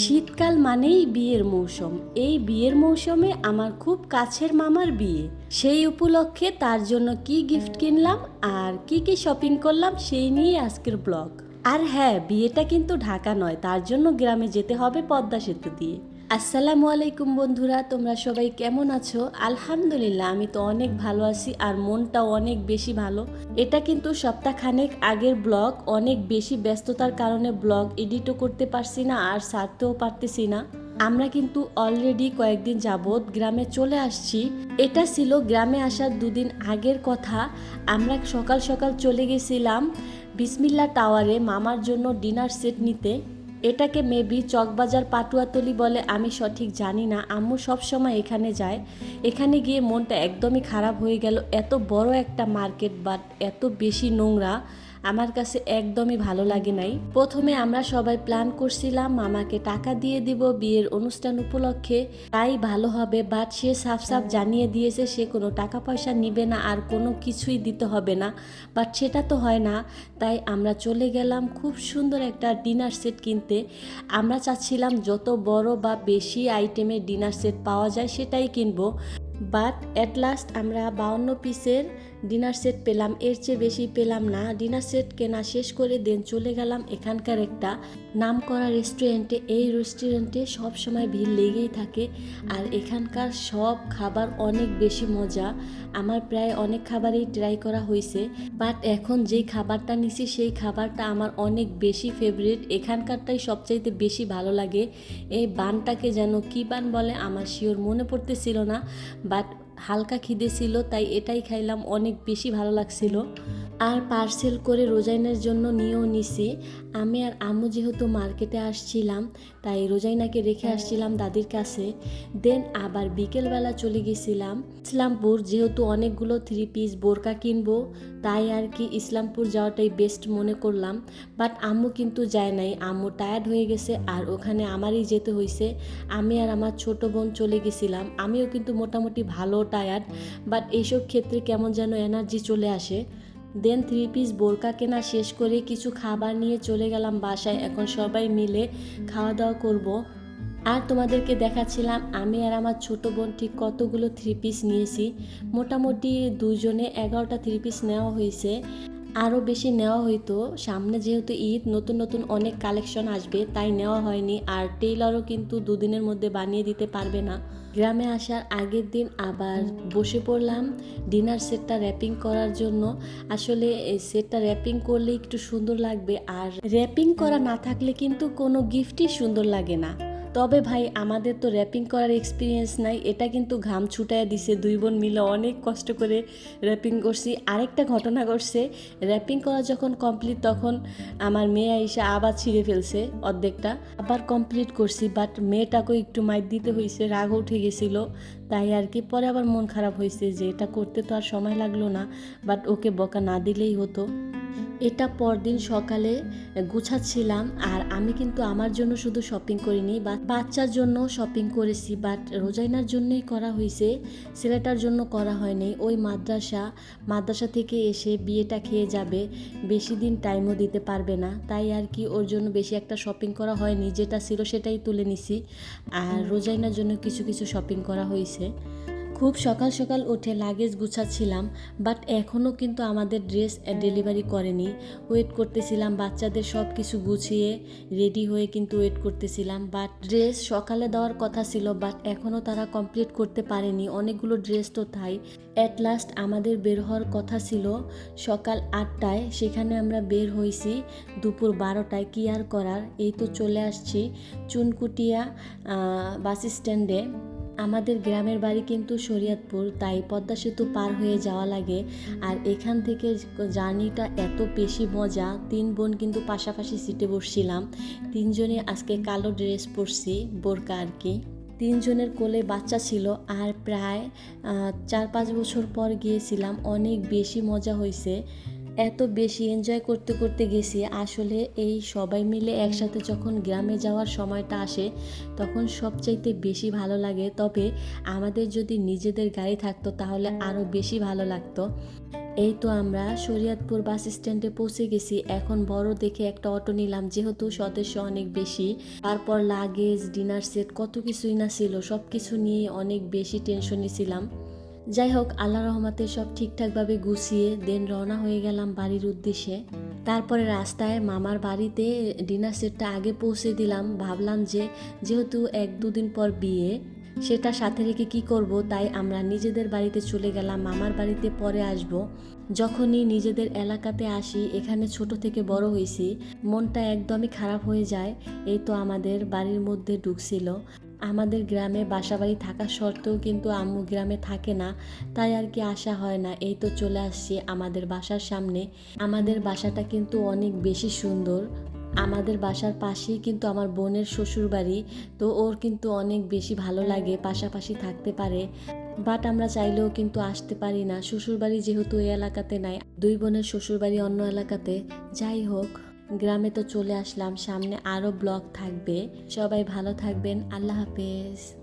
শীতকাল মানেই বিয়ের মৌসুম। এই বিয়ের মৌসুমে আমার খুব কাছের মামার বিয়ে। সেই উপলক্ষে তার জন্য কি গিফট কিনলাম আর কি কি শপিং করলাম সেই নিয়ে আজকের ব্লগ আর হ্যাঁ বিয়েটা কিন্তু ঢাকা নয়, তার জন্য গ্রামে যেতে হবে পদ্মা সেতু দিয়ে। আসসালামু আলাইকুম বন্ধুরা, তোমরা সবাই কেমন আছো? আলহামদুলিল্লাহ, আমি তো অনেক ভালো আছি আর মনটাও অনেক বেশি ভালো। এটা কিন্তু সপ্তাহখানেক আগের ব্লগ, অনেক বেশি ব্যস্ততার কারণে ব্লগ এডিটও করতে পারছি না আর সারতেও পারতেছি না। আমরা কিন্তু অলরেডি কয়েকদিন যাবৎ গ্রামে চলে আসছি। এটা ছিল গ্রামে আসার দুদিন আগের কথা। আমরা সকাল সকাল চলে গেছিলাম বিসমিল্লা টাওয়ারে মামার জন্য ডিনার সেট নিতে। এটাকে মেবি চকবাজার পাটুয়াতলি বলে আমি সঠিক জানি না। আম্মু সবসময় এখানে যায়। এখানে গিয়ে মনটা একদমই খারাপ হয়ে গেল। এত বড় একটা মার্কেট বাট এত বেশি নোংরা। আমার কাছে একদমই ভালো লাগে নাই। প্রথমে আমরা সবাই প্ল্যান করছিলাম, মামাকে টাকা দিয়ে দিব বিয়ের অনুষ্ঠান উপলক্ষে। তাই ভালো হবে বাট সে সাফ সাফ জানিয়ে দিয়েছে, সে কোনো টাকা পয়সা নিবে না, আর কোনো কিছুই দিতে হবে না। বাট সেটা তো হয় না। তাই আমরা চলে গেলাম খুব সুন্দর একটা ডিনার সেট কিনতে। আমরা চাচ্ছিলাম যত বড় বা বেশি আইটেমের ডিনার সেট পাওয়া যায় সেটাই কিনবো। বাট অ্যাট লাস্ট আমরা বাউন্ন পিসের ডিনার সেট পেলাম এর চেয়ে বেশি পেলাম না। ডিনার সেট কেনা শেষ করে দেন চলে গেলাম এখানকার একটা নাম করা রেস্টুরেন্টে। এই রেস্টুরেন্টে সব সময় ভিড় লেগেই থাকে আর এখানকার সব খাবার অনেক বেশি মজা। আমার প্রায় অনেক খাবারই ট্রাই করা হয়েছে বাট এখন যেই খাবারটা নিছি সেই খাবারটা আমার অনেক বেশি ফেভারিট। এখানকারটাই সবচাইতে বেশি ভালো লাগে। এই বানটাকে যেন কী বান বলে আমার শিওর মনে পড়তেছিল না বাট হালকা খিদে ছিল তাই এটাই খাইলাম অনেক বেশি ভালো লাগছিল। আর পার্সেল করে রোজাইনের জন্য নিয়েও নিছি। আমি আর আম্মু যেহেতু মার্কেটে আসছিলাম তাই রোজাইনাকে রেখে আসছিলাম দাদির কাছে। দেন আবার বিকেলবেলা চলে গেছিলাম। ইসলামপুর যেহেতু অনেকগুলো থ্রি পিস বোরকা কিনবো তাই আর কি ইসলামপুর যাওয়াটাই বেস্ট মনে করলাম। বাট আম্মু কিন্তু যায় নাই আম্মু টায়ার্ড হয়ে গেছে আর ওখানে আমারই যেতে হয়েছে আমি আর আমার ছোট বোন চলে গেছিলাম। আমিও কিন্তু মোটামুটি ভালো টায়ার্ড বাট এইসব ক্ষেত্রে কেমন যেন এনার্জি চলে আসে। দেন থ্রি পিস বোরকা কেনা শেষ করে কিছু খাবার নিয়ে চলে গেলাম বাসায়। এখন সবাই মিলে খাওয়া দাওয়া করব। আর তোমাদেরকে দেখাচ্ছিলাম, আমি আর আমার ছোট বোন ঠিক কতগুলো থ্রি পিস নিয়েছি। মোটামুটি দুজনে এগারোটা থ্রি পিস নেওয়া হয়েছে। আরও বেশি নেওয়া হইতো। সামনে যেহেতু ঈদ, নতুন নতুন অনেক কালেকশন আসবে, তাই নেওয়া হয়নি। আর টেইলারও কিন্তু দুদিনের মধ্যে বানিয়ে দিতে পারবে না। গ্রামে আসার আগের দিন আবার বসে পড়লাম। ডিনার সেটটা র্যাপিং করার জন্য। আসলে সেটটা র্যাপিং করলে একটু সুন্দর লাগবে। আর র্যাপিং করা না থাকলে কিন্তু কোনো গিফটই সুন্দর লাগে না। তবে ভাই, আমাদের তো র্যাপিং করার এক্সপিরিয়েন্স নাই। এটা কিন্তু ঘাম ছুটায় দিছে। দুই বোন মিলে অনেক কষ্ট করে র্যাপিং করছি। আরেকটা ঘটনা ঘটছে। র্যাপিং করা যখন কমপ্লিট তখন আমার মেয়ে আইসা আবার ছিঁড়ে ফেলছে অর্ধেকটা। আবার কমপ্লিট করছি বাট মেয়েটাকেও একটু মাইর দিতে হয়েছে রাগ উঠে গেছিল। তাই আর কি। পরে আবার মন খারাপ হয়েছে যে এটা করতে তো আর সময় লাগল না বাট ওকে বকা না দিলেই হতো। এটা পরদিন সকালে গুছাচ্ছিলাম আর আমি কিন্তু আমার জন্য শুধু শপিং করিনি বা বাচ্চার জন্য শপিং করেছি বাট রোজাইনার জন্যই করা হয়েছে, ছেলেটার জন্য করা হয়নি। ওই মাদ্রাসা মাদ্রাসা থেকে এসে বিয়েটা খেয়ে যাবে, বেশি দিন টাইমও দিতে পারবে না। তাই আর কি ওর জন্য বেশি একটা শপিং করা হয়নি, যেটা ছিল সেটাই তুলে নিছি। আর রোজাইনার জন্য কিছু কিছু শপিং করা হয়েছে। খুব সকাল সকাল উঠে লাগেজ গুছাচ্ছিলাম বাট এখনও কিন্তু আমাদের ড্রেস ডেলিভারি করেনি। ওয়েট করতেছিলাম, বাচ্চাদের সব কিছু গুছিয়ে রেডি হয়ে কিন্তু ওয়েট করতেছিলাম বাট ড্রেস সকালে দেওয়ার কথা ছিল বাট এখনও তারা কমপ্লিট করতে পারেনি। অনেকগুলো ড্রেস তো তাই। অ্যাট লাস্ট আমাদের বের হওয়ার কথা ছিল সকাল আটটায়, সেখানে আমরা বের হয়েছি দুপুর বারোটায়। কি আর করার? এই তো চলে আসছি। চুনকুটিয়া বাস স্ট্যান্ডে আমাদের গ্রামের বাড়ি কিন্তু শরীয়তপুর, তাই পদ্মা সেতু পার হয়ে যাওয়া লাগে। আর এখান থেকে জার্নিটা এত বেশি মজা, তিন বোন কিন্তু পাশাপাশি সিটে বসছিলাম। তিনজনে আজকে কালো ড্রেস পরছি, বোরকা আর কি। তিনজনের কোলে বাচ্চা ছিল আর প্রায় চার পাঁচ বছর পর গিয়েছিলাম। অনেক বেশি মজা হয়েছে এত বেশি এনজয় করতে করতে গেছি। আসলে এই সবাই মিলে একসাথে যখন গ্রামে যাওয়ার সময়টা আসে, তখন সবচাইতে বেশি ভালো লাগে। তবে আমাদের যদি নিজেদের গাড়ি থাকতো, তাহলে আরও বেশি ভালো লাগতো। এই তো আমরা শরীয়তপুর বাস স্ট্যান্ডে পৌঁছে গেছি। এখন বড় দেখে একটা অটো নিলাম, যেহেতু সদস্য অনেক বেশি। তারপর লাগেজ ডিনার সেট কত কিছুই না ছিল। সব কিছু নিয়ে অনেক বেশি টেনশনে ছিলাম। যাই হোক আল্লাহ রহমতে সব ঠিকঠাকভাবে গুছিয়ে দেন রওনা হয়ে গেলাম বাড়ির উদ্দেশ্যে। তারপরে রাস্তায় মামার বাড়িতে ডিনার সেটটা আগে পৌঁছে দিলাম। ভাবলাম যে, যেহেতু এক দুদিন পর বিয়ে, সেটা সাথে রেখে কি করব? তাই আমরা নিজেদের বাড়িতে চলে গেলাম, মামার বাড়িতে পরে আসব। যখনই নিজেদের এলাকাতে আসি, এখানে ছোট থেকে বড় হয়েছি, মনটা একদমই খারাপ হয়ে যায়। এই তো আমাদের বাড়ির মধ্যে ঢুকছিল। আমাদের গ্রামে বাসাবাড়ি থাকা সত্ত্বেও কিন্তু আম্মু গ্রামে থাকে না, তাই আর কি আসা হয় না। এই তো চলে আসছি আমাদের বাসার সামনে। আমাদের বাসাটা কিন্তু অনেক বেশি সুন্দর। আমাদের বাসার পাশেই কিন্তু আমার বোনের শ্বশুর বাড়ি তো ওর কিন্তু অনেক বেশি ভালো লাগে, পাশাপাশি থাকতে পারে। বাট আমরা চাইলেও কিন্তু আসতে পারি না। শ্বশুরবাড়ি যেহেতু এই এলাকাতে নাই, দুই বোনের শ্বশুরবাড়ি অন্য এলাকাতে। যাই হোক। গ্রামে তো চলে আসলাম সামনে আরও ব্লগ থাকবে। সবাই ভালো থাকবেন আল্লাহ হাফেজ।